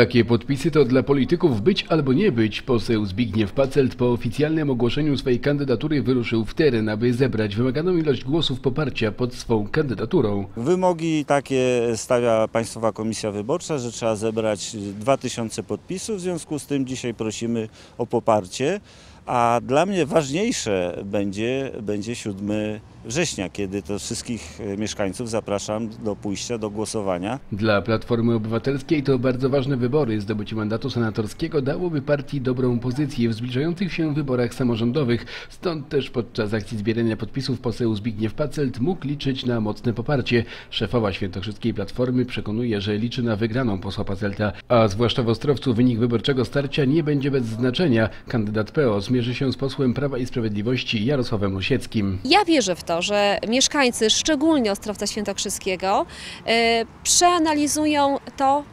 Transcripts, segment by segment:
Takie podpisy to dla polityków być albo nie być. Poseł Zbigniew Pacelt po oficjalnym ogłoszeniu swojej kandydatury wyruszył w teren, aby zebrać wymaganą ilość głosów poparcia pod swą kandydaturą. Wymogi takie stawia Państwowa Komisja Wyborcza, że trzeba zebrać 2000 podpisów, w związku z tym dzisiaj prosimy o poparcie. A dla mnie ważniejsze będzie, będzie 7 września, kiedy to wszystkich mieszkańców zapraszam do pójścia do głosowania. Dla Platformy Obywatelskiej to bardzo ważne wybory. Zdobycie mandatu senatorskiego dałoby partii dobrą pozycję w zbliżających się wyborach samorządowych. Stąd też podczas akcji zbierania podpisów poseł Zbigniew Pacelt mógł liczyć na mocne poparcie. Szefowa Świętokrzyskiej Platformy przekonuje, że liczy na wygraną posła Pacelta, a zwłaszcza w Ostrowcu wynik wyborczego starcia nie będzie bez znaczenia. Kandydat PO zmierzy się z posłem Prawa i Sprawiedliwości Jarosławem Osieckim. Ja wierzę w to, że mieszkańcy, szczególnie Ostrowca Świętokrzyskiego, e, przeanalizują to,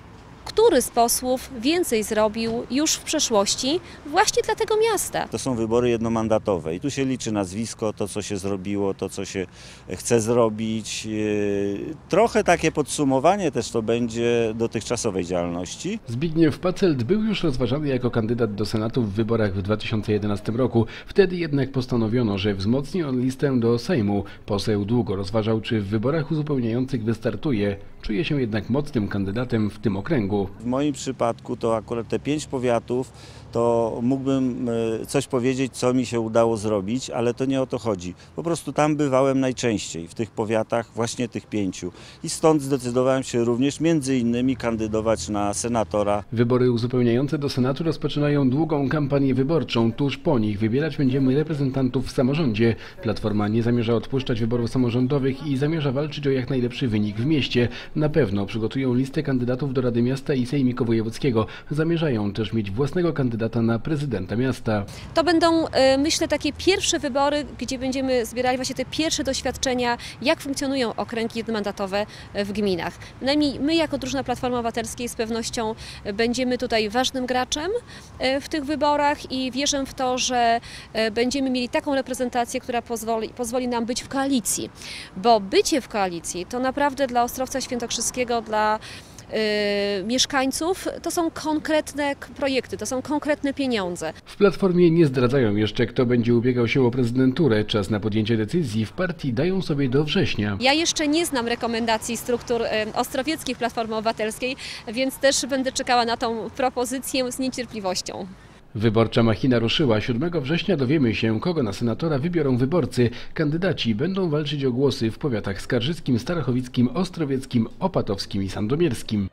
który z posłów więcej zrobił już w przeszłości właśnie dla tego miasta. To są wybory jednomandatowe i tu się liczy nazwisko, to co się zrobiło, to co się chce zrobić. Yy, Trochę takie podsumowanie też to będzie dotychczasowej działalności. Zbigniew Pacelt był już rozważany jako kandydat do Senatu w wyborach w 2011 roku. Wtedy jednak postanowiono, że wzmocni on listę do Sejmu. Poseł długo rozważał, czy w wyborach uzupełniających wystartuje. Czuje się jednak mocnym kandydatem w tym okręgu. W moim przypadku to akurat te pięć powiatów, to mógłbym e, coś powiedzieć, co mi się udało zrobić, ale to nie o to chodzi. Po prostu tam bywałem najczęściej, w tych powiatach, właśnie tych pięciu. I stąd zdecydowałem się również między innymi kandydować na senatora. Wybory uzupełniające do Senatu rozpoczynają długą kampanię wyborczą. Tuż po nich wybierać będziemy reprezentantów w samorządzie. Platforma nie zamierza odpuszczać wyborów samorządowych i zamierza walczyć o jak najlepszy wynik w mieście. Na pewno przygotują listę kandydatów do Rady Miasta i Sejmiku Wojewódzkiego. Zamierzają też mieć własnego kandydata na prezydenta miasta. To będą, e, myślę, takie pierwsze wybory, gdzie będziemy zbierali właśnie te pierwsze doświadczenia, jak funkcjonują okręgi jednomandatowe e, w gminach. Najmniej my jako drużyna Platformy Obywatelskiej z pewnością będziemy tutaj ważnym graczem e, w tych wyborach i wierzę w to, że będziemy mieli taką reprezentację, która pozwoli, pozwoli nam być w koalicji. Bo bycie w koalicji to naprawdę dla Ostrowca Świętokrzyskiego, dla mieszkańców to są konkretne projekty, to są konkretne pieniądze. W Platformie nie zdradzają jeszcze, kto będzie ubiegał się o prezydenturę. Czas na podjęcie decyzji w partii dają sobie do września. Ja jeszcze nie znam rekomendacji struktur e, ostrowieckich Platformy Obywatelskiej, więc też będę czekała na tą propozycję z niecierpliwością. Wyborcza machina ruszyła. 7 września dowiemy się, kogo na senatora wybiorą wyborcy. Kandydaci będą walczyć o głosy w powiatach skarżyckim, starachowickim, ostrowieckim, opatowskim i sandomierskim.